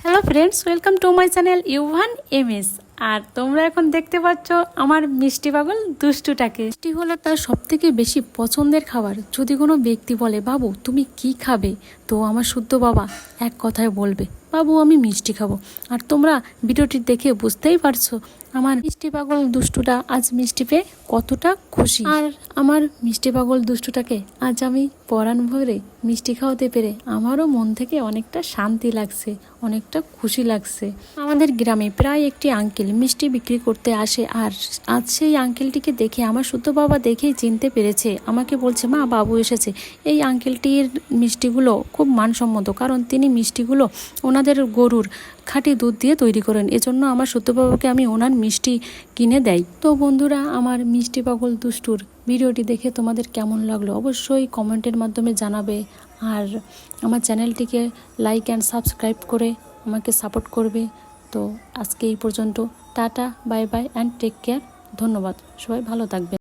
Hello friends welcome to my channel Yuvan M S R তোমরা এখন দেখতে পাচ্ছ আমার মিষ্টি পাগল দুষ্টুটাকে। মিষ্টি হলো তার সব থেকে বেশি পছন্দের খাবার। যদি কোনো ব্যক্তি বলে, বাবু, তুমি কি খাবে? তো আমার শুদ্ধ বাবা এক কথায় বলবে, বাবু, আমি মিষ্টি খাব। আর তোমরা ভিডিওটি দেখে বুঝতেই পারছ আমার মিষ্টি পাগল দুষ্টুটা আজ মিষ্টি পেয়ে কতটা খুশি। আর আমার মিষ্টি পাগল দুষ্টুটাকে আজ আমি পরাণ ভরে মিষ্টি খাওয়াতে পেরে আমারও মন থেকে অনেকটা শান্তি লাগছে, অনেকটা খুশি লাগছে। আমাদের গ্রামে প্রায় একটি আঙ্কেল মিষ্টি বিক্রি করতে আসে। আর আজ সেই আঙ্কেলটিকে দেখে আমার শুদ্ধ বাবা দেখেই চিনতে পেরেছে। আমাকে বলছে, মা, বাবু এসেছে। এই আঙ্কেলটির মিষ্টিগুলো খুব মানসম্মত, কারণ তিনি মিষ্টিগুলো ওনাদের গরুর খাঁটি দুধ দিয়ে তৈরি করেন। এজন্য আমার সত্যবাবাকে আমি ওনার মিষ্টি কিনে দেয় তো বন্ধুরা, আমার মিষ্টি পাগল দুষ্টুর ভিডিওটি দেখে তোমাদের কেমন লাগল অবশ্যই কমেন্টের মাধ্যমে জানাবে। আর আমার চ্যানেলটিকে লাইক অ্যান্ড সাবস্ক্রাইব করে আমাকে সাপোর্ট করবে। তো আজকে এই পর্যন্ত tata bye bye and take care ধন্যবাদ। সবাই ভালো থাকবে